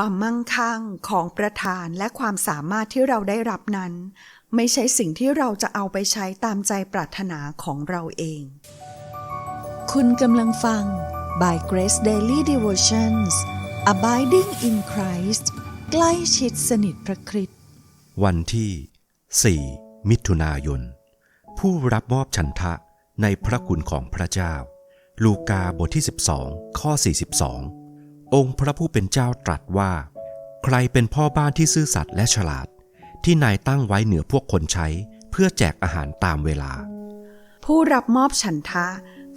ความมั่งคั่งของประธานและความสามารถที่เราได้รับนั้น ไม่ใช่สิ่งที่เราจะเอาไปใช้ตามใจปรารถนาของเราเอง คุณกำลังฟัง by Grace Daily Devotions Abiding in Christ ใกล้ชิดสนิทพระคริสต์วันที่ 4 มิถุนายน ผู้รับมอบฉันทะในพระคุณของพระเจ้า ลูกาบทที่ 12 ข้อ 42 องค์พระผู้เป็นเจ้าตรัสว่า ใครเป็นพ่อบ้านที่ซื่อสัตย์และฉลาด ที่นายตั้งไว้เหนือพวกคนใช้ เพื่อแจกอาหารตามเวลา ผู้รับมอบฉันทะ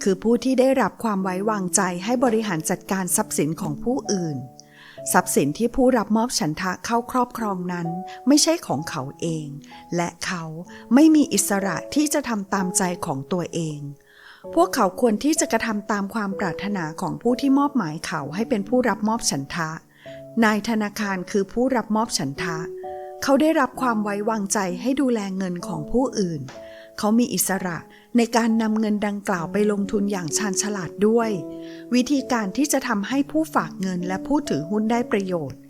คือผู้ที่ได้รับความไว้วางใจให้บริหารจัดการทรัพย์สินของผู้อื่น ทรัพย์สินที่ผู้รับมอบฉันทะเข้าครอบครองนั้น ไม่ใช่ของเขาเอง และเขาไม่มีอิสระที่จะทำตามใจของตัวเอง พวกเขาควรที่จะกระทำตามความปรารถนาของผู้ที่มอบหมายเขาให้เป็นผู้รับมอบฉันทะ นายธนาคารคือผู้รับมอบฉันทะ เขาได้รับความไว้วางใจให้ดูแลเงินของผู้อื่น เขามีอิสระในการนำเงินดังกล่าวไปลงทุนอย่างชาญฉลาดด้วย วิธีการที่จะทำให้ผู้ฝากเงินและผู้ถือหุ้นได้ประโยชน์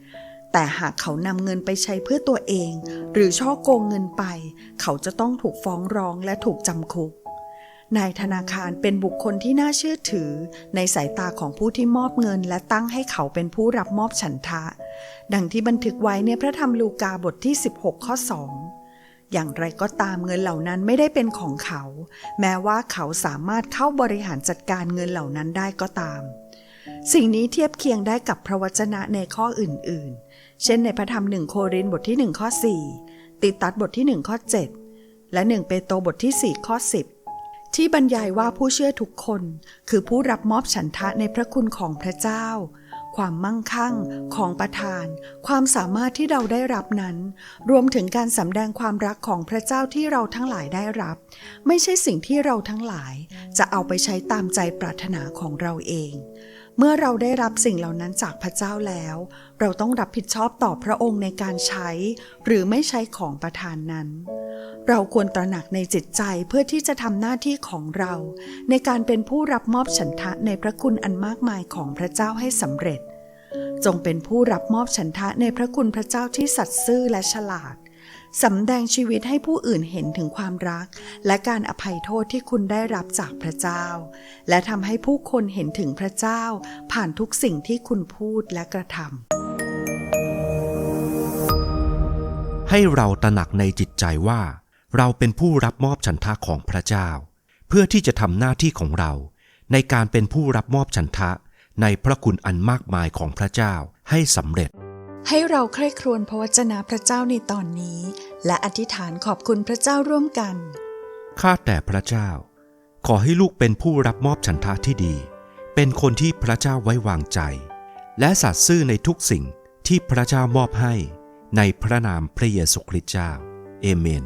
แต่หากเขานำเงินไปใช้เพื่อตัวเอง หรือช่อโกงเงินไป เขาจะต้องถูกฟ้องร้องและถูกจำคุก นายธนาคารเป็นบุคคลที่น่าเชื่อถือ ในสายตาของผู้ที่มอบเงิน และตั้งให้เขาเป็นผู้รับมอบฉันทะ ดังที่บันทึกไว้ในพระธรรมลูกาบทที่ 16 ข้อ 2 อย่างไรก็ตามเงินเหล่านั้นไม่ได้เป็นของเขา แม้ว่าเขาสามารถเข้าบริหารจัดการเงินเหล่านั้นได้ก็ตาม สิ่งนี้เทียบเคียงได้กับพระวจนะในข้ออื่น ๆ เช่นในพระธรรมหนึ่งโครินบทที่1ข้อ4ติตัสบทที่1ข้อ7และ1เปโตรบทที่4ข้อ10 ที่บรรยายว่าผู้เชื่อทุกคนคือผู้รับมอบฉันทะในพระคุณของพระเจ้า ความมั่งคั่งของประทาน ความสามารถที่เราได้รับนั้น รวมถึงการสำแดงความรักของพระเจ้าที่เราทั้งหลายได้รับ ไม่ใช่สิ่งที่เราทั้งหลาย จะเอาไปใช้ตามใจปรารถนาของเราเองเมื่อเราได้รับสิ่งเหล่านั้นจากพระเจ้าแล้ว เราต้องรับผิดชอบต่อพระองค์ในการใช้ หรือไม่ใช้ของประทานนั้น เราควรตระหนักในจิตใจเพื่อที่จะทำหน้าที่ของเรา ในการเป็นผู้รับมอบฉันทะในพระคุณอันมากมายของพระเจ้าให้สำเร็จ จงเป็นผู้รับมอบฉันทะในพระคุณพระเจ้าที่สัตย์ซื่อและฉลาดสำแดงชีวิตให้ผู้อื่นเห็นถึงความรัก และการอภัยโทษที่คุณได้รับจากพระเจ้า และทำให้ผู้คนเห็นถึงพระเจ้า ผ่านทุกสิ่งที่คุณพูดและกระทำให้เราตระหนักในจิตใจว่า เราเป็นผู้รับมอบฉันทะของพระเจ้า เพื่อที่จะทำหน้าที่ของเรา ในการเป็นผู้รับมอบฉันทะในพระคุณอันมากมายของพระเจ้าให้สำเร็จ ให้เราใคร่ครวญพระวจนะพระเจ้าในตอนนี้ และอธิษฐานขอบคุณพระเจ้าร่วมกัน ข้าแต่พระเจ้า ขอให้ลูกเป็นผู้รับมอบฉันทะที่ดี เป็นคนที่พระเจ้าไว้วางใจ และสัตย์ซื่อในทุกสิ่งที่พระเจ้ามอบให้ ในพระนามพระเยซูคริสต์เจ้า เอเมน